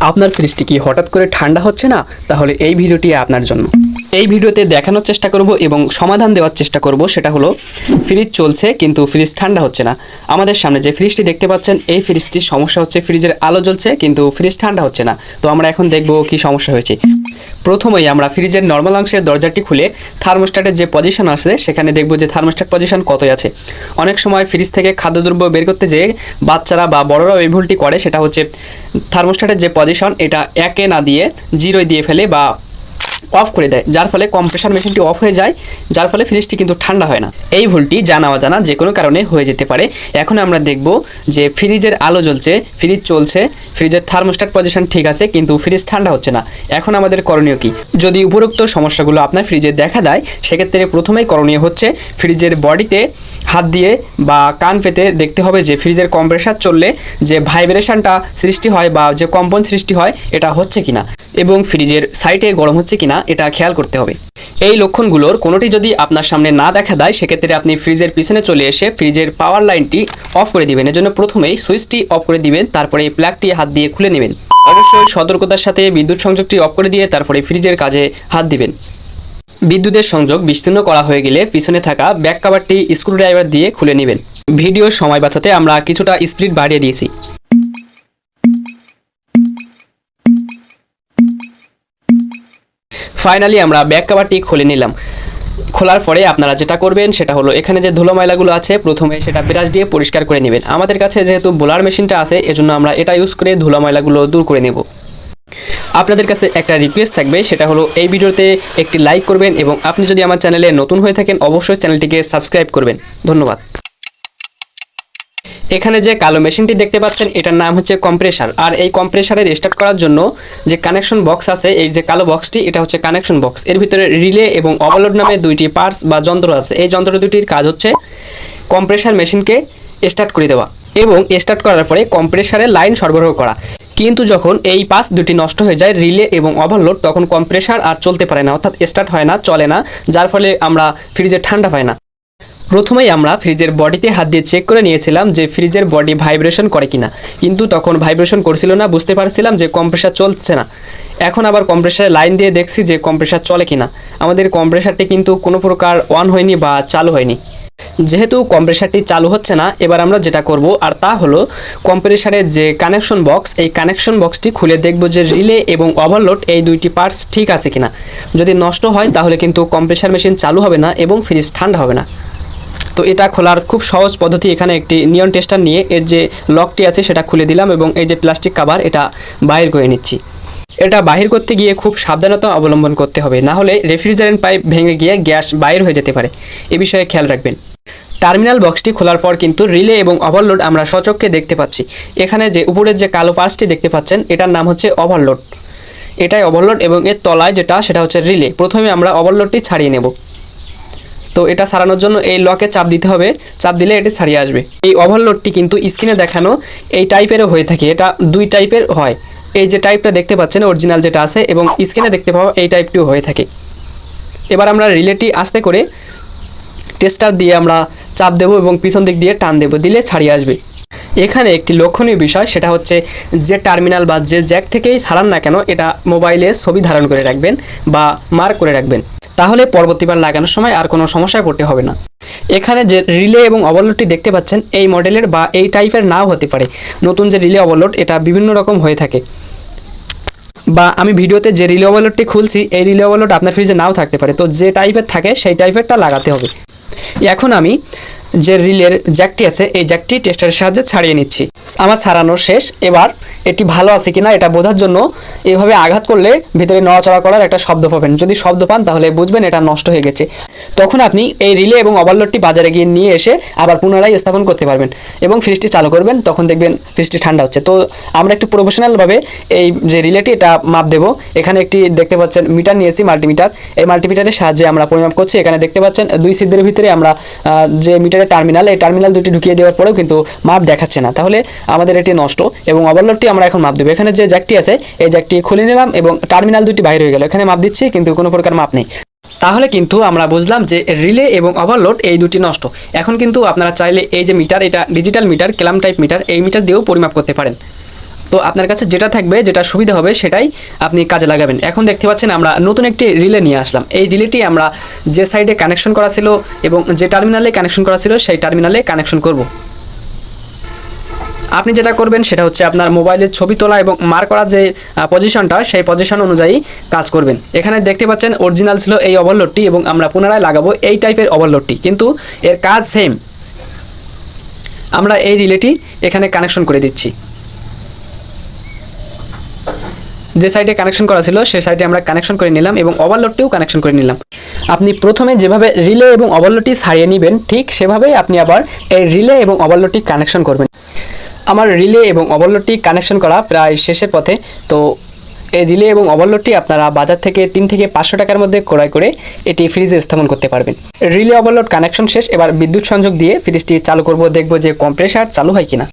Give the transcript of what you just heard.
আপনার ফ্রিজটি কি হঠাৎ করে ঠান্ডা হচ্ছে না? তাহলে এই ভিডিওটি আপনার জন্য। এই ভিডিওতে দেখানোর চেষ্টা করব এবং সমাধান দেওয়ার চেষ্টা করব, সেটা হলো ফ্রিজ চলছে কিন্তু ফ্রিজ ঠান্ডা হচ্ছে না। আমাদের সামনে যে ফ্রিজটি দেখতে পাচ্ছেন, এই ফ্রিজটির সমস্যা হচ্ছে ফ্রিজের আলো জ্বলছে কিন্তু ফ্রিজ ঠান্ডা হচ্ছে না। তো আমরা এখন দেখব কি সমস্যা হয়েছে। প্রথমেই আমরা ফ্রিজের নর্মাল অংশের দরজাটি খুলে থার্মোস্ট্যাটের যে পজিশন আছে, সেখানে দেখব যে থার্মোস্ট্যাট পজিশন কতই আছে। অনেক সময় ফ্রিজ থেকে খাদ্যদ্রব্য বের করতে যেয়ে বাচ্চারা বা বড়রাও এই ভুলটি করে, সেটা হচ্ছে থার্মোস্ট্যাটের যে পজিশন এটা একে না দিয়ে জিরোয় দিয়ে ফেলে বা অফ করে দেয়, যার ফলে কম্প্রেসার মেশিনটি অফ হয়ে যায়, যার ফলে ফ্রিজটি কিন্তু ঠান্ডা হয় না। এই ভুলটি জানা অজানা যে কোনো কারণে হয়ে যেতে পারে। এখন আমরা দেখব যে ফ্রিজের আলো জ্বলছে ফ্রিজ চলছে ফ্রিজের থার্মোস্ট্যাট পজিশন ঠিক আছে, কিন্তু ফ্রিজ ঠান্ডা হচ্ছে না। এখন আমাদের করণীয় কি? যদি উপরোক্ত সমস্যাগুলো আপনার ফ্রিজে দেখা দেয়, সেক্ষেত্রে প্রথমেই করণীয় হচ্ছে ফ্রিজের বডিতে হাত দিয়ে বা কান পেতে দেখতে হবে যে ফ্রিজের কম্প্রেসার চললে যে ভাইব্রেশনটা সৃষ্টি হয় বা যে কম্পন সৃষ্টি হয়, এটা হচ্ছে কিনা। এবং ফ্রিজের সাইটে গরম হচ্ছে কিনা এটা খেয়াল করতে হবে। এই লক্ষণগুলোর কোনোটি যদি আপনার সামনে না দেখা দেয়, সেক্ষেত্রে আপনি ফ্রিজের পিছনে চলে এসে ফ্রিজের পাওয়ার লাইনটি অফ করে দিবেন। এজন্য প্রথমেই সুইচটি অফ করে দিবেন, তারপরে এই প্লাগটি হাত দিয়ে খুলে নেবেন। অবশ্যই সতর্কতার সাথে বিদ্যুৎ সংযোগটি অফ করে দিয়ে তারপরে ফ্রিজের কাজে হাত দিবেন। বিদ্যুতের সংযোগ বিস্তীর্ণ করা হয়ে গেলে পিছনে থাকা ব্যাক কাভারটি স্ক্রুড্রাইভার দিয়ে খুলে নেবেন। ভিডিও সময় বাঁচাতে আমরা কিছুটা স্পিড বাড়িয়ে দিয়েছি। ফাইনালি আমরা ব্যাক কাভারটি খুলে নিলাম। খোলার পরে আপনারা যেটা করবেন সেটা হলো এখানে যে ধুলো ময়লাগুলো আছে, প্রথমে সেটা ব্রাশ দিয়ে পরিষ্কার করে নেবেন। আমাদের কাছে যেহেতু বোলার মেশিনটা আছে, এজন্য আমরা এটা ইউজ করে ধুলো ময়লাগুলো দূর করে নেব। আপনাদের কাছে একটা রিকোয়েস্ট থাকবে, সেটা হলো এই ভিডিওতে একটি লাইক করবেন এবং আপনি যদি আমার চ্যানেলে নতুন হয়ে থাকেন, অবশ্যই চ্যানেলটিকে সাবস্ক্রাইব করবেন। ধন্যবাদ। এখানে যে কালো মেশিনটি দেখতে পাচ্ছেন, এটার নাম হচ্ছে কম্প্রেসার। আর এই কম্প্রেসারের স্টার্ট করার জন্য যে কানেকশন বক্স আছে, এই যে কালো বক্সটি এটা হচ্ছে কানেকশন বক্স এর ভিতরে রিলে এবং ওভারলোড নামে দুইটি পার্টস বা যন্ত্র আছে। এই যন্ত্র দুটির কাজ হচ্ছে কম্প্রেসার মেশিনকে স্টার্ট করে দেওয়া এবং স্টার্ট করার পরে কম্প্রেসারে লাইন সরবরাহ করা। কিন্তু যখন এই পাস দুটি নষ্ট হয়ে যায় রিলে এবং ওভারলোড তখন কম্প্রেসার আর চলতে পারে না, অর্থাৎ স্টার্ট হয় না, চলে না। যার ফলে আমরা ফ্রিজে ঠান্ডা পাই না। প্রথমেই আমরা ফ্রিজের বডিতে হাত দিয়ে চেক করে নিয়েছিলাম যে ফ্রিজের বডি ভাইব্রেশন করে কিনা। কিন্তু তখন ভাইব্রেশন করছিল না, বুঝতে পারছিলাম যে কম্প্রেসার চলছে না। এখন আবার কম্প্রেসারে লাইন দিয়ে দেখছি যে কম্প্রেসার চলে কিনা। আমাদের কম্প্রেসারটি কিন্তু কোনো প্রকার অন হয়নি বা চালু হয়নি। যেহেতু কম্প্রেসারটি চালু হচ্ছে না, এবার আমরা যেটা করব, আর তা হলো কম্প্রেসারের যে কানেকশন বক্স এই কানেকশন বক্সটি খুলে দেখব যে রিলে এবং ওভারলোড এই দুইটি পার্টস ঠিক আছে কিনা। যদি নষ্ট হয়, তাহলে কিন্তু কম্প্রেসার মেশিন চালু হবে না এবং ফ্রিজ ঠান্ডা হবে না। তো এটা খোলার খুব সহজ পদ্ধতি এখানে একটি নিয়ন টেস্টার নিয়ে এর যে লকটি আছে সেটা খুলে দিলাম এবং এই যে প্লাস্টিক কাভার, এটা বাইর করে নিচ্ছি। এটা বাহির করতে গিয়ে খুব সাবধানতা অবলম্বন করতে হবে, না হলে রেফ্রিজারেন্ট পাইপ ভেঙে গিয়ে গ্যাস বাইর হয়ে যেতে পারে। এ বিষয়ে খেয়াল রাখবেন। টার্মিনাল বক্সটি খোলার পর কিন্তু রিলে এবং ওভারলোড আমরা সচক্ষে দেখতে পাচ্ছি। এখানে যে উপরের যে কালো পার্সটি দেখতে পাচ্ছেন, এটার নাম হচ্ছে ওভারলোড। এটাই ওভারলোড এবং এর তলায় যেটা, সেটা হচ্ছে রিলে। প্রথমে আমরা ওভারলোডটি ছাড়িয়ে নেব। তো এটা সারানোর জন্য এই লকে চাপ দিতে হবে। চাপ দিলে এটি ছাড়িয়ে আসবে। এই ওভারলোডটি কিন্তু স্ক্রিনে দেখানো এই টাইপেরও হয়ে থাকে। এটা দুই টাইপের হয়। এই যে টাইপটা দেখতে পাচ্ছেন অরিজিনাল যেটা আছে, এবং স্ক্রিনে দেখতে পাওয়া এই টাইপটিও হয়ে থাকে। এবার আমরা রিলেটি আস্তে করে টেস্টার দিয়ে আমরা চাপ দেবো এবং পিছন দিক দিয়ে টান দেবো, দিলে ছাড়িয়ে আসবে। এখানে একটি লক্ষণীয় বিষয়, সেটা হচ্ছে যে টার্মিনাল বা যে জ্যাক থেকেই ছাড়ান না কেন, এটা মোবাইলে ছবি ধারণ করে রাখবেন বা মার্ক করে রাখবেন। তাহলে পরবর্তীবার লাগানোর সময় আর কোনো সমস্যায় পড়তে হবে না। এখানে যে রিলে এবং ওভারলোডটি দেখতে পাচ্ছেন, এই মডেলের বা এই টাইপের নাও হতে পারে। নতুন যে রিলে ওভারলোড এটা বিভিন্ন রকম হয়ে থাকে। বা আমি ভিডিওতে যে রিলে ওভারলোডটি খুলছি, এই রিলে ওভারলোড আপনার ফ্রিজে নাও থাকতে পারে। তো যে টাইপের থাকে, সেই টাইপেরটা লাগাতে হবে। এখন আমি যে রিলের জ্যাকটি আছে, এই জ্যাকটি টেস্টারের সাহায্যে ছাড়িয়ে নিচ্ছি। আমার ছাড়ানো শেষ। এবার এটি ভালো আছে কিনা এটা বোঝার জন্য এভাবে আঘাত করলে ভিতরে নড়াচড়া করার একটা শব্দ পাবেন। যদি শব্দ পান তাহলে বুঝবেন এটা নষ্ট হয়ে গেছে। তখন আপনি এই রিলে এবং ওভারলোডটি বাজারে গিয়ে নিয়ে এসে আবার পুনরায় স্থাপন করতে পারবেন এবং ফ্রিজটি চালু করবেন। তখন দেখবেন ফ্রিজটি ঠান্ডা হচ্ছে। তো আমরা একটু প্রফেশনালভাবে এই যে রিলেটি, এটা মাপ দেব। এখানে একটি দেখতে পাচ্ছেন মিটার নিয়েছি, মাল্টিমিটার। এই মাল্টিমিটারের সাহায্যে আমরা পরিমাপ করছি। এখানে দেখতে পাচ্ছেন দুই সিদ্ধের ভিতরে আমরা যে মিটারের টার্মিনাল এই টার্মিনাল দুটি ঢুকিয়ে দেওয়ার পরেও কিন্তু মাপ দেখাচ্ছে না। তাহলে আমাদের এটি নষ্ট এবং ওভারলোডটি আমরা এখন মাপ দেবো। এখানে যে জ্যাকটি আছে, এই জ্যাকটি খুলে নিলাম এবং টার্মিনাল দুটি বাইরে হয়ে গেল। এখানে মাপ দিচ্ছি, কিন্তু কোনো প্রকার মাপ নেই। তাহলে কিন্তু আমরা বুঝলাম যে রিলে এবং ওভারলোড এই দুটি নষ্ট। এখন কিন্তু আপনারা চাইলে এই যে মিটার এটা digital meter clamp type meter এই মিটার দিয়েও পরিমাপ করতে পারেন। তো আপনার কাছে যেটা থাকবে, যেটা সুবিধা হবে সেটাই আপনি কাজে লাগাবেন। এখন দেখতে পাচ্ছেন আমরা নতুন একটি রিলে নিয়ে আসলাম। এই রিলেটি আমরা যে সাইডে কানেকশন করা ছিল এবং যে টার্মিনালে কানেকশন করা ছিল, সেই টার্মিনালে কানেকশন করব। আপনি যেটা করবেন সেটা হচ্ছে আপনার মোবাইলের ছবি তোলা এবং মার করা যে পজিশনটা সেই পজিশন অনুযায়ী কাজ করবেন। এখানে দেখতে পাচ্ছেন অরিজিনাল ছিল এই ওভারলোডটি এবং আমরা পুনরায় লাগাবো এই টাইপের ওভারলোডটি কিন্তু এর কাজ সেম আমরা এই রিলেটি এখানে কানেকশন করে দিচ্ছি। যে সাইডে কানেকশন করা ছিল সেই সাইডে আমরা কানেকশন করে নিলাম এবং ওভারলোডটিও কানেকশন করে নিলাম। আপনি প্রথমে যেভাবে রিলে এবং ওভারলোডটি সারিয়ে নেবেন, ঠিক সেভাবেই আপনি আবার এই রিলে এবং ওভারলোডটি কানেকশন করবেন। আমার রিলে এবং ওভারলোডটি কানেকশন করা প্রায় শেষের পথে, তো এই রিলে এবং ওভারলোডটি আপনারা বাজার থেকে তিন থেকে পাঁচশো টাকার মধ্যে ক্রয় করে এটি ফ্রিজে স্থাপন করতে পারবেন। রিলে ওভারলোড কানেকশন শেষ, এবার বিদ্যুৎ সংযোগ দিয়ে ফ্রিজটি চালু করব, দেখব যে কম্প্রেসার চালু হয় কিনা।